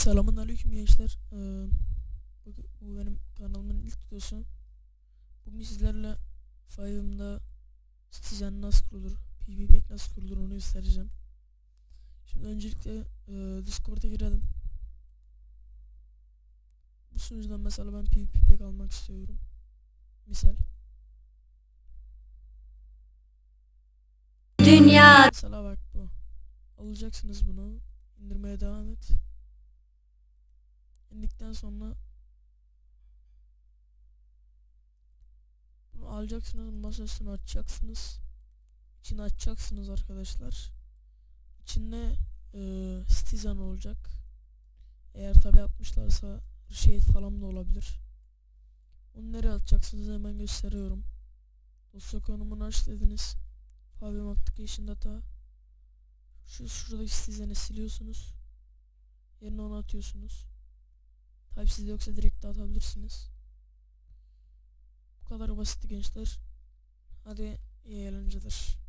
Selamun aleyküm gençler. Ee, bu, bu benim kanalımın ilk videosu. Bugün sizlerle Five'ımda Citizen nasıl kurulur, PvP nasıl kurulur onu göstereceğim. Şimdi öncelikle e, Discord'a girelim. Bu sunucudan mesela ben PvP pack almak istiyorum. Misal. Dünya Mesela bak bu. Alacaksınız bunu. indirmeye devam et. İndikten sonra bunu alacaksınız masa üstüne açacaksınız. İçini açacaksınız arkadaşlar. İçinde eee Citizen olacak. Eğer tabi yapmışlarsa Shade falan da olabilir. Onu nereye atacaksınız hemen gösteriyorum. Dosya konumunu aç dediniz. Favim Application Data şu şuradaki Citizen'i siliyorsunuz. Yerine onu atıyorsunuz. Tabi sizde yoksa direkt de atabilirsiniz. Bu kadar basit gençler. Hadi iyi eğlenceler.